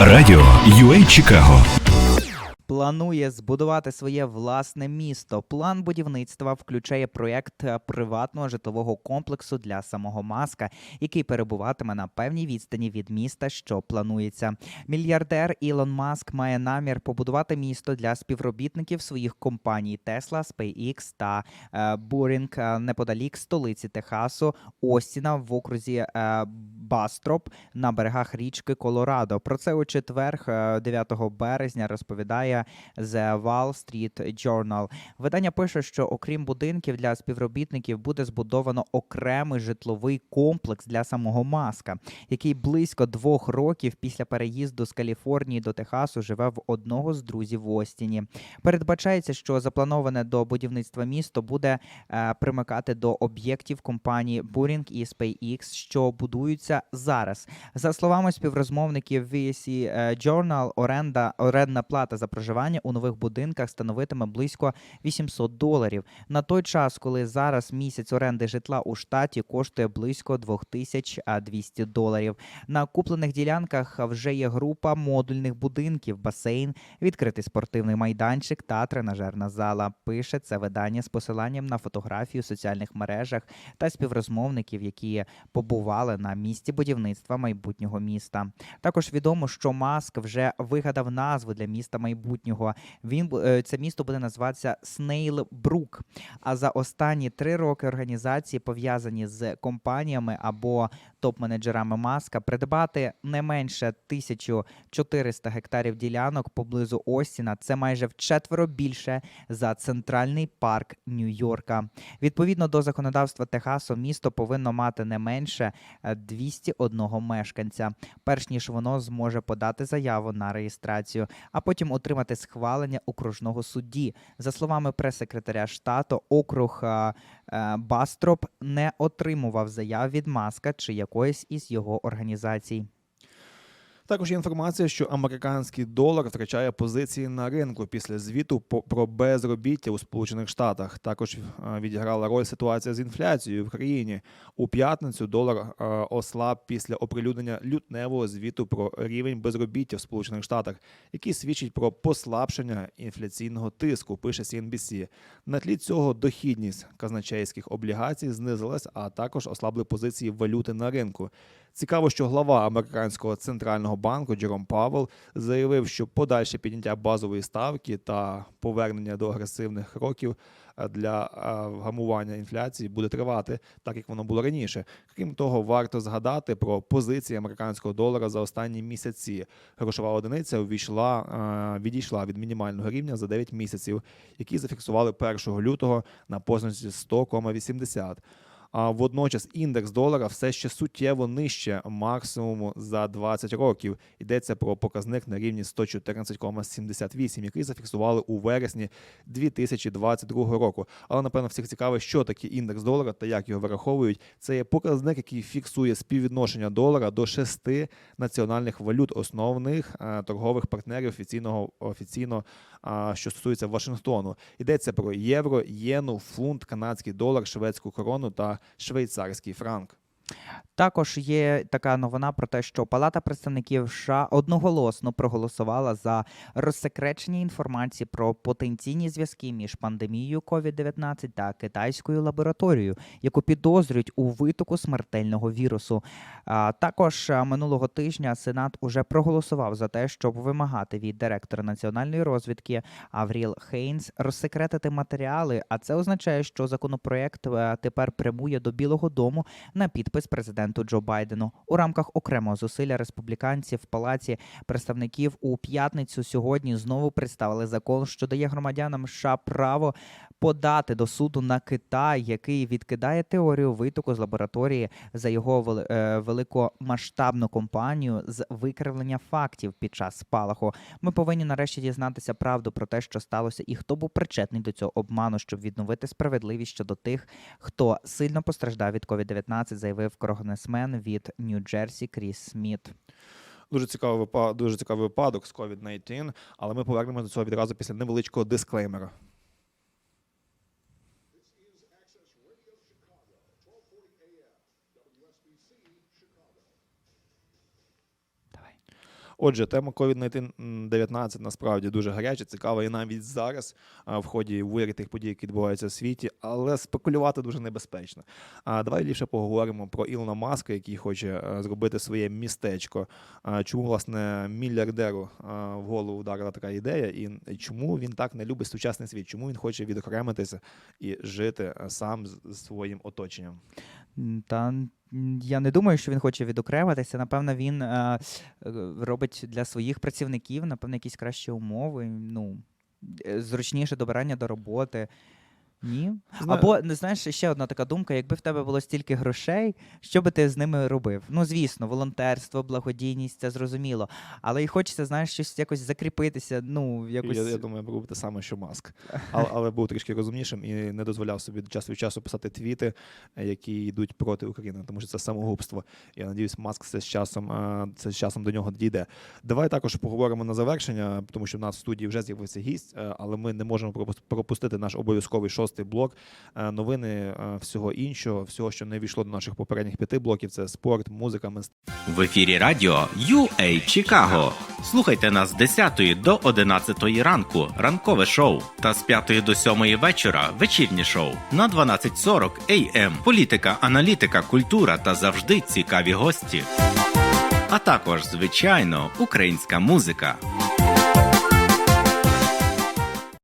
Радіо UA Чикаго планує збудувати своє власне місто. План будівництва включає проєкт е, приватного житлового комплексу для самого Маска, який перебуватиме на певній відстані від міста, що планується. Мільярдер Ілон Маск має намір побудувати місто для співробітників своїх компаній Tesla, SpaceX та е, Boring е, неподалік столиці Техасу, Остіна в окрузі Бастроп на берегах річки Колорадо. Про це у четвер, е, 9 березня, розповідає The Wall Street Journal. Видання пише, що окрім будинків для співробітників буде збудовано окремий житловий комплекс для самого Маска, який близько двох років після переїзду з Каліфорнії до Техасу живе в одного з друзів в Остіні. Передбачається, що заплановане до будівництва місто буде е, примикати до об'єктів компанії Boring і SpaceX, що будуються зараз. За словами співрозмовників VSE е, Journal, оренда орендна плата за проживання у нових будинках становитиме близько 800 доларів. На той час, коли зараз місяць оренди житла у штаті коштує близько 2200 доларів. На куплених ділянках вже є група модульних будинків, басейн, відкритий спортивний майданчик та тренажерна зала. Пише це видання з посиланням на фотографію в соціальних мережах та співрозмовників, які побували на місці будівництва майбутнього міста. Також відомо, що Маск вже вигадав назву для міста майбутнього. Він е, це місто буде називатися Снейлбрук. А за останні три роки організації, пов'язані з компаніями або топ-менеджерами Маска, придбати не менше 1400 гектарів ділянок поблизу Остіна. Це майже вчетверо більше за центральний парк Нью-Йорка. Відповідно до законодавства Техасу, місто повинно мати не менше е, 201 мешканця, перш ніж воно зможе подати заяву на реєстрацію, а потім отримати схвалення окружного судді. За словами прес-секретаря штату, округ е, е, Бастроп не отримував заяв від Маска чи якоїсь із його організацій. Також є інформація, що американський долар втрачає позиції на ринку після звіту про безробіття у Сполучених Штатах. Також е, відіграла роль ситуація з інфляцією в країні. У п'ятницю долар е, ослаб після оприлюднення лютневого звіту про рівень безробіття в Сполучених Штатах, який свідчить про послабшення інфляційного тиску. Пише CNBC. На тлі цього дохідність казначейських облігацій знизилась, а також ослабли позиції валюти на ринку. Цікаво, що глава американського центрального банку Джером Павел заявив, що подальше підняття базової ставки та повернення до агресивних кроків е, для е, вгамування інфляції буде тривати, так як воно було раніше. Крім того, варто згадати про позиції американського долара за останні місяці. Грошова одиниця увійшла, е, відійшла від мінімального рівня за 9 місяців, які зафіксували 1 лютого на позначці 100,80. А водночас індекс долара все ще суттєво нижче максимуму за 20 років. Йдеться про показник на рівні 114,78, який зафіксували у вересні 2022 року. Але напевно всіх цікавить, що таке індекс долара та як його вираховують. Це є показник, який фіксує співвідношення долара до шести національних валют основних е, торгових партнерів офіційного офіційно, що стосується Вашингтону. Йдеться про євро, єну, фунт, канадський долар, шведську корону та швейцарський франк. Також є така новина про те, що Палата представників США одноголосно проголосувала за розсекречення інформації про потенційні зв'язки між пандемією COVID-19 та китайською лабораторією, яку підозрюють у витоку смертельного вірусу. А, також минулого тижня Сенат уже проголосував за те, щоб вимагати від директора національної розвідки Авріл Хейнс розсекретити матеріали. А це означає, що законопроект е, тепер прямує до Білого Дому на підпис президенту Джо Байдену у рамках окремого зусилля республіканців в палаці представників у п'ятницю сьогодні знову представили закон, що дає громадянам США право подати до суду на Китай, який відкидає теорію витоку з лабораторії за його е, великомасштабну кампанію з викривлення фактів під час спалаху. Ми повинні нарешті дізнатися правду про те, що сталося, і хто був причетний до цього обману, щоб відновити справедливість щодо тих, хто сильно постраждав від COVID-19, заявив конгресмен від Нью-Джерсі Кріс Сміт. Дуже цікавий випадок, дуже цікавий випадок з COVID-19, але ми повернемося до цього відразу після невеличкого дисклеймера. Давай. Отже, тема COVID-19 насправді дуже гаряча, цікава і навіть зараз в ході вирі тих подій, які відбуваються в світі, але спекулювати дуже небезпечно. А давай ліпше поговоримо про Ілона Маска, який хоче зробити своє містечко. Чому власне мільярдеру в голову вдарила така ідея, і чому він так не любить сучасний світ? Чому він хоче відокремитися і жити сам з з своїм оточенням? Та я не думаю, що він хоче відокремитися. Напевно, він е, е, робить для своїх працівників, напевно, якісь кращі умови, ну, е, зручніше добирання до роботи. Ні. Або не знаєш, ще одна така думка: якби в тебе було стільки грошей, що би ти з ними робив? Ну, звісно, волонтерство, благодійність, це зрозуміло. Але і хочеться, знаєш, щось якось закріпитися. Ну, якось Я, я думаю, робив те саме, що Маск. Але, але був трішки розумнішим і не дозволяв собі час від часу писати твіти, які йдуть проти України, тому що це самогубство. Я надіюсь, Маск це з часом, е, це з часом до нього дійде. Давай також поговоримо на завершення, тому що в нас в студії вже з'явився гість, е, але ми не можемо пропустити наш обов'язковий шостий блок. Е, Новини е, всього іншого, всього, що не війшло до наших попередніх п'яти блоків. Це спорт, музика, мистецтво. В ефірі радіо UA Чикаго. Слухайте нас з 10 до 11 ранку. Ранкове шоу. Та з 5 до 7 вечора вечірнє шоу. На 12.40 AM. Політика, аналітика, культура та завжди цікаві гості. А також, звичайно, українська музика.